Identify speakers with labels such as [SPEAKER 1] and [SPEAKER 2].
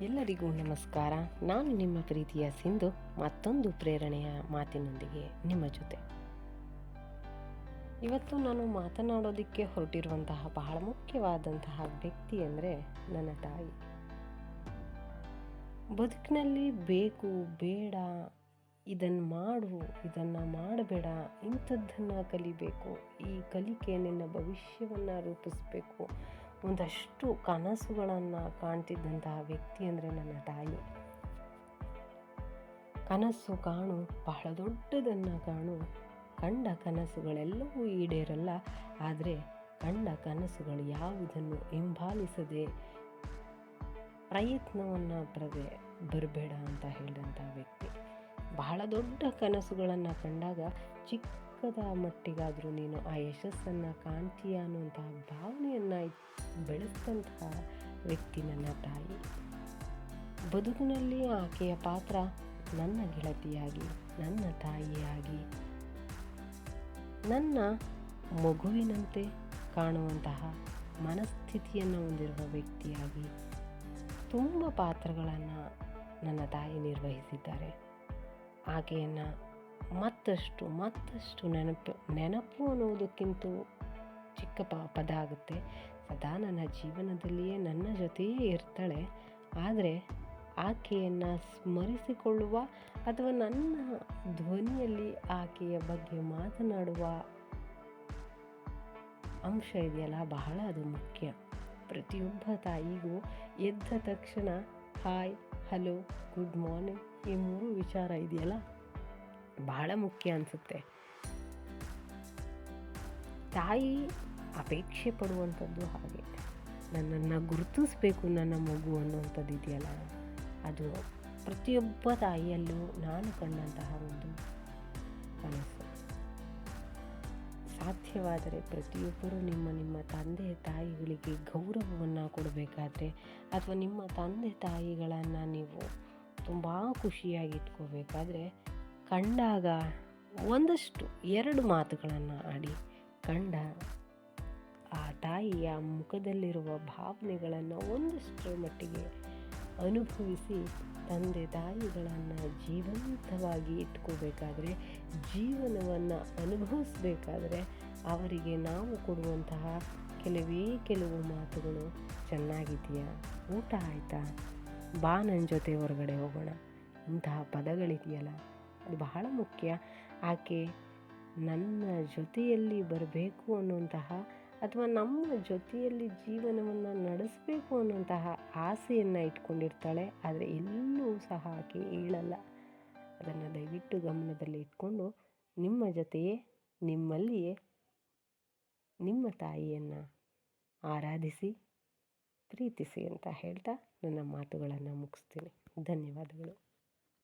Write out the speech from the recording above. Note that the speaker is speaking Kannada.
[SPEAKER 1] ಎಲ್ಲರಿಗೂ ನಮಸ್ಕಾರ. ನಾನು ನಿಮ್ಮ ಪ್ರೀತಿಯ ಸಿಂಧು, ಮತ್ತೊಂದು ಪ್ರೇರಣೆಯ ಮಾತಿನೊಂದಿಗೆ ನಿಮ್ಮ ಜೊತೆ. ಇವತ್ತು ನಾನು ಮಾತನಾಡೋದಕ್ಕೆ ಹೊರಟಿರುವಂತಹ ಬಹಳ ಮುಖ್ಯವಾದಂತಹ ವ್ಯಕ್ತಿ ಅಂದರೆ ನನ್ನ ತಾಯಿ. ಬದುಕಿನಲ್ಲಿ ಬೇಕು, ಬೇಡ ಇದನ್ನು ಮಾಡು, ಇದನ್ನು ಮಾಡಬೇಡ, ಇಂಥದ್ದನ್ನು ಕಲಿಬೇಕು, ಈ ಕಲಿಕೆ ನಿನ್ನ ಭವಿಷ್ಯವನ್ನು ರೂಪಿಸಬೇಕು ಒಂದಷ್ಟು ಕನಸುಗಳನ್ನು ಕಾಣ್ತಿದ್ದಂತಹ ವ್ಯಕ್ತಿ ಅಂದರೆ ನನ್ನ ತಾಯಿ. ಕನಸು ಕಾಣು, ಬಹಳ ದೊಡ್ಡದನ್ನು ಕಾಣು. ಕಂಡ ಕನಸುಗಳೆಲ್ಲವೂ ಈಡೇರಲ್ಲ, ಆದರೆ ಕಂಡ ಕನಸುಗಳು ಯಾವುದನ್ನು ಹಿಂಬಾಲಿಸದೆ ಪ್ರಯತ್ನವನ್ನು ಪಡೆದೆ ಬರಬೇಡ ಅಂತ ಹೇಳಿದಂಥ ವ್ಯಕ್ತಿ. ಬಹಳ ದೊಡ್ಡ ಕನಸುಗಳನ್ನು ಕಂಡಾಗ ಚಿಕ್ಕದ ಮಟ್ಟಿಗಾದರೂ ನೀನು ಆ ಯಶಸ್ಸನ್ನು ಕಾಣ್ತೀಯ ಅನ್ನುವಂತಹ ಭಾವನೆಯನ್ನು ಬೆಳೆಸಿದಂತಹ ವ್ಯಕ್ತಿ ನನ್ನ ತಾಯಿ. ಬದುಕಿನಲ್ಲಿ ಆಕೆಯ ಪಾತ್ರ ನನ್ನ ಗೆಳತಿಯಾಗಿ, ನನ್ನ ತಾಯಿಯಾಗಿ, ನನ್ನ ಮಗುವಿನಂತೆ ಕಾಣುವಂತಹ ಮನಸ್ಥಿತಿಯನ್ನು ಹೊಂದಿರುವ ವ್ಯಕ್ತಿಯಾಗಿ ತುಂಬ ಪಾತ್ರಗಳನ್ನು ನನ್ನ ತಾಯಿ ನಿರ್ವಹಿಸಿದ್ದಾರೆ. ಆಕೆಯನ್ನು ಮತ್ತಷ್ಟು ಮತ್ತಷ್ಟು ನೆನಪು ನೆನಪು ಅನ್ನೋದಕ್ಕಿಂತ ಚಿಕ್ಕ ಪ, ಪದ ಆಗುತ್ತೆ. ಸದಾ ನನ್ನ ಜೀವನದಲ್ಲಿಯೇ ನನ್ನ ಜೊತೆಯೇ ಇರ್ತಾಳೆ. ಆದರೆ ಆಕೆಯನ್ನು ಸ್ಮರಿಸಿಕೊಳ್ಳುವ ಅಥವಾ ನನ್ನ ಧ್ವನಿಯಲ್ಲಿ ಆಕೆಯ ಬಗ್ಗೆ ಮಾತನಾಡುವ ಅಂಶ ಇದೆಯಲ್ಲ, ಬಹಳ ಅದು ಮುಖ್ಯ. ಪ್ರತಿಯೊಬ್ಬ ತಾಯಿಗೂ ಎದ್ದ ತಕ್ಷಣ, ಹಾಯ್, ಹಲೋ, ಗುಡ್ ಮಾರ್ನಿಂಗ್ ಈ ಮೂರು ವಿಚಾರ ಇದೆಯಲ್ಲ? ಬಹಳ ಮುಖ್ಯ ಅನಿಸುತ್ತೆ. ತಾಯಿ ಅಪೇಕ್ಷೆ ಪಡುವಂಥದ್ದು ಹಾಗೆ. ನನ್ನನ್ನು ಗುರುತಿಸಬೇಕು ನನ್ನ ಮಗು ಅನ್ನುವಂಥದ್ದು ಇದೆಯಲ್ಲ, ಅದು ಪ್ರತಿಯೊಬ್ಬ ತಾಯಿಯಲ್ಲೂ ನಾನು ಕಂಡಂತಹ ಒಂದು ಕನಸು. ಸಾಧ್ಯವಾದರೆ ಪ್ರತಿಯೊಬ್ಬರೂ ನಿಮ್ಮ ನಿಮ್ಮ ತಂದೆ ತಾಯಿಗಳಿಗೆ ಗೌರವವನ್ನು ಕೊಡಬೇಕಾದ್ರೆ ಅಥವಾ ನಿಮ್ಮ ತಂದೆ ತಾಯಿಗಳನ್ನು ನೀವು ತುಂಬ ಖುಷಿಯಾಗಿ ಇಟ್ಕೋಬೇಕಾದ್ರೆ ಕಂಡಾಗ ಒಂದಷ್ಟು ಎರಡು ಮಾತುಗಳನ್ನು ಆಡಿ ಕಂಡ ಆ ತಾಯಿಯ ಮುಖದಲ್ಲಿರುವ ಭಾವನೆಗಳನ್ನು ಒಂದಷ್ಟರ ಮಟ್ಟಿಗೆ ಅನುಭವಿಸಿ ತಂದೆ ತಾಯಿಗಳನ್ನು ಜೀವಂತವಾಗಿ ಇಟ್ಕೋಬೇಕಾದ್ರೆ, ಜೀವನವನ್ನು ಅನುಭವಿಸಬೇಕಾದ್ರೆ ಅವರಿಗೆ ನಾವು ಕೊಡುವಂತಹ ಕೆಲವೇ ಕೆಲವು ಮಾತುಗಳು ಚೆನ್ನಾಗಿದೆಯಾ? ಊಟ ಆಯಿತಾ? ಬಾ ನನ್ನ ಜೊತೆ ಹೊರಗಡೆ ಹೋಗೋಣ. ಇಂತಹ ಪದಗಳಿದೆಯಲ್ಲ ಅದು ಬಹಳ ಮುಖ್ಯ. ಆಕೆ ನನ್ನ ಜೊತೆಯಲ್ಲಿ ಬರಬೇಕು ಅನ್ನುವಂತಹ ಅಥವಾ ನಮ್ಮ ಜೊತೆಯಲ್ಲಿ ಜೀವನವನ್ನು ನಡೆಸಬೇಕು ಅನ್ನುವಂತಹ ಆಸೆಯನ್ನು ಇಟ್ಕೊಂಡಿರ್ತಾಳೆ. ಆದರೆ ಎಲ್ಲೂ ಸಹ ಆಕೆ ಹೇಳಲ್ಲ. ಅದನ್ನು ದಯವಿಟ್ಟು ಗಮನದಲ್ಲಿ ಇಟ್ಕೊಂಡು ನಿಮ್ಮ ಜೊತೆಯೇ, ನಿಮ್ಮಲ್ಲಿಯೇ ನಿಮ್ಮ ತಾಯಿಯನ್ನು ಆರಾಧಿಸಿ, ಪ್ರೀತಿಸಿ ಅಂತ ಹೇಳ್ತಾ ನನ್ನ ಮಾತುಗಳನ್ನು ಮುಗಿಸ್ತೀನಿ. ಧನ್ಯವಾದಗಳು.